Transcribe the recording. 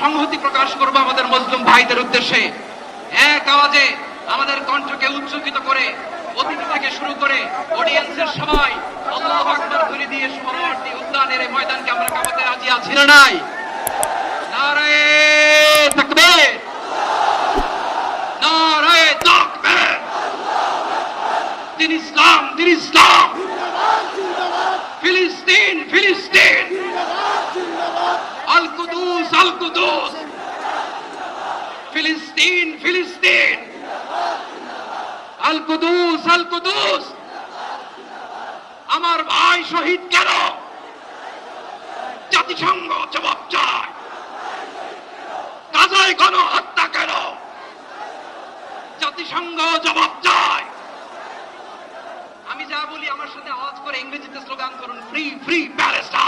সংহতি প্রকাশ করব আমাদের মুসলিম ভাইদের উদ্দেশ্যে। এক আওয়াজে আমাদের কণ্ঠকে উচ্চকিত করে অতিথি থেকে শুরু করে অডিয়েন্সের সবাই আল্লাহু আকবার করে দিয়ে উদ্যানের এই ময়দানকে আমরা কামাতে রাজি আছি। না নাই। নারায়ে তাকবীর। নারায়ে তাকবীর। দিন ইসলাম দিন ইসলাম। ফিলিস্তিন ফিলিস্তিন আল কুদুস আল কুদুস ফিলিস্তিন ফিলিস্তিন আল আমার ভাই শহীদ কেন? জাতিসংঘ জবাব চায়। গাজায় গণহত্যা কেন? জাতিসংঘ জবাব চায়। আমি যা বলি আমার সাথে আওয়াজ করে ইংরেজিতে স্লোগান করুন free free Palestine